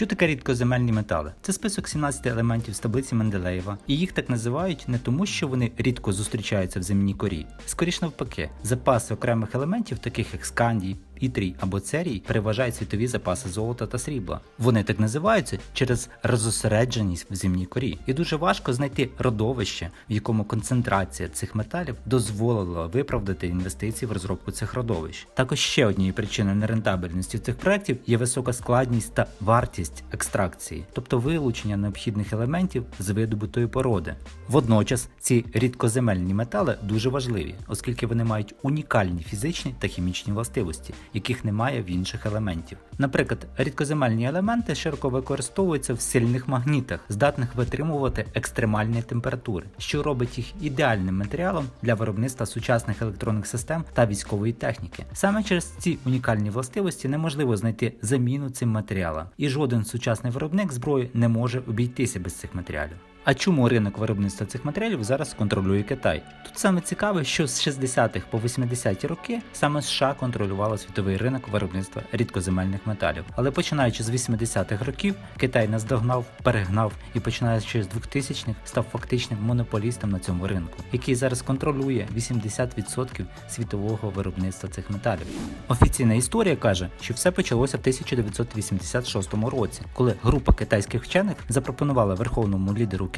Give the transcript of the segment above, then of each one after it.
Що таке рідкоземельні метали? Це список 17 елементів з таблиці Менделеєва, і їх так називають не тому, що вони рідко зустрічаються в земній корі. Скоріш навпаки, запаси окремих елементів, таких як скандій, ітрій або церій, переважають світові запаси золота та срібла. Вони так називаються через розосередженість в земній корі. І дуже важко знайти родовище, в якому концентрація цих металів дозволила виправдати інвестиції в розробку цих родовищ. Також ще однією причиною нерентабельності цих проєктів є висока складність та вартість екстракції, тобто вилучення необхідних елементів з видобутої породи. Водночас ці рідкоземельні метали дуже важливі, оскільки вони мають унікальні фізичні та хімічні властивості, яких немає в інших елементів. Наприклад, рідкоземельні елементи широко використовуються в сильних магнітах, здатних витримувати екстремальні температури, що робить їх ідеальним матеріалом для виробництва сучасних електронних систем та військової техніки. Саме через ці унікальні властивості неможливо знайти заміну цим матеріалам, і жоден сучасний виробник зброї не може обійтися без цих матеріалів. А чому ринок виробництва цих матеріалів зараз контролює Китай? Тут саме цікаве, що з 60-х по 80-ті роки саме США контролювало світовий ринок виробництва рідкоземельних металів. Але починаючи з 80-х років, Китай наздогнав, перегнав і починаючи з 2000-х став фактичним монополістом на цьому ринку, який зараз контролює 80% світового виробництва цих металів. Офіційна історія каже, що все почалося в 1986 році, коли група китайських вчених запропонувала верховному лідеру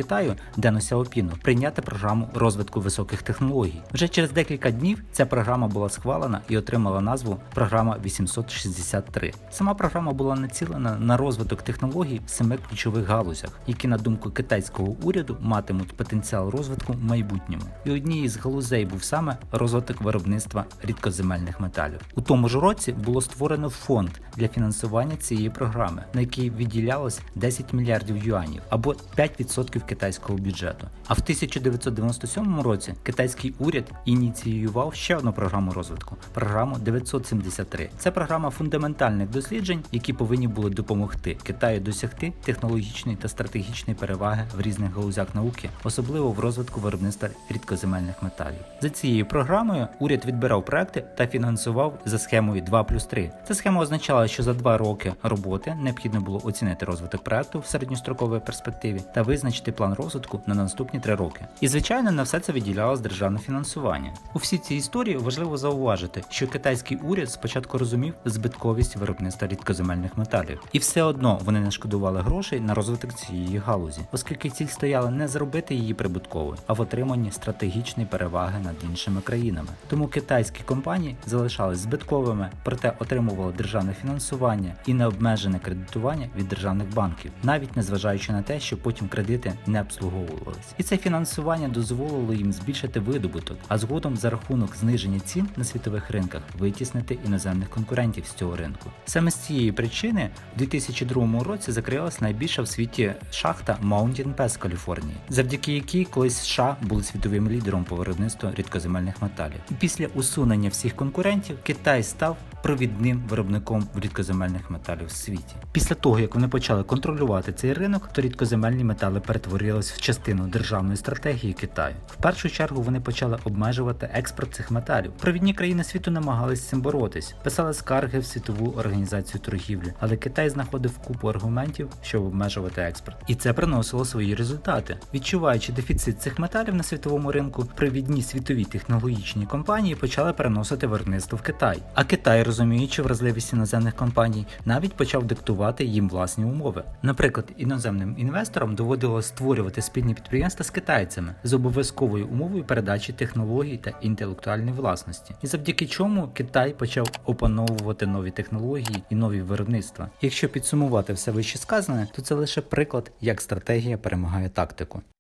Дену Сяопіну прийняти програму розвитку високих технологій. Вже через декілька днів ця програма була схвалена і отримала назву Програма 863. Сама програма була націлена на розвиток технологій в семи ключових галузях, які, на думку китайського уряду, матимуть потенціал розвитку в майбутньому. І однією з галузей був саме розвиток виробництва рідкоземельних металів. У тому ж році було створено фонд для фінансування цієї програми, на який відділялось 10 мільярдів юанів або 5% китайського бюджету. А в 1997 році китайський уряд ініціював ще одну програму розвитку програму 973. Це програма фундаментальних досліджень, які повинні були допомогти Китаю досягти технологічної та стратегічної переваги в різних галузях науки, особливо в розвитку виробництва рідкоземельних металів. За цією програмою уряд відбирав проекти та фінансував за схемою 2 плюс 3. Ця схема означала, що за два роки роботи необхідно було оцінити розвиток проекту в середньостроковій перспективі та визначити план розвитку на наступні три роки. І звичайно, на все це виділялось державне фінансування. У всій цій історії важливо зауважити, що китайський уряд спочатку розумів збитковість виробництва рідкоземельних металів, і все одно вони не шкодували грошей на розвиток цієї галузі, оскільки ціль стояла не зробити її прибутковою, а в отриманні стратегічної переваги над іншими країнами. Тому китайські компанії залишались збитковими, проте отримували державне фінансування і необмежене кредитування від державних банків, навіть незважаючи на те, що потім кредити не обслуговувались. І це фінансування дозволило їм збільшити видобуток, а згодом за рахунок зниження цін на світових ринках витіснити іноземних конкурентів з цього ринку. Саме з цієї причини в 2002 році закрилась найбільша в світі шахта Mountain Pass Каліфорнії, завдяки якій колись США були світовим лідером по виробництву рідкоземельних металів. Після усунення всіх конкурентів Китай став провідним виробником рідкоземельних металів в світі. Після того, як вони почали контролювати цей ринок, то рідкоземельні метали перетворились в частину державної стратегії Китаю. В першу чергу вони почали обмежувати експорт цих металів. Провідні країни світу намагались з цим боротись, писали скарги в світову організацію торгівлі, але Китай знаходив купу аргументів, щоб обмежувати експорт. І це приносило свої результати. Відчуваючи дефіцит цих металів на світовому ринку, провідні світові технологічні компанії почали переносити виробництво в Китай. А Китай, розуміючи вразливість іноземних компаній, навіть почав диктувати їм власні умови. Наприклад, іноземним інвесторам доводилось створювати спільні підприємства з китайцями з обов'язковою умовою передачі технологій та інтелектуальної власності, і завдяки чому Китай почав опановувати нові технології і нові виробництва. Якщо підсумувати все вище сказане, то це лише приклад, як стратегія перемагає тактику.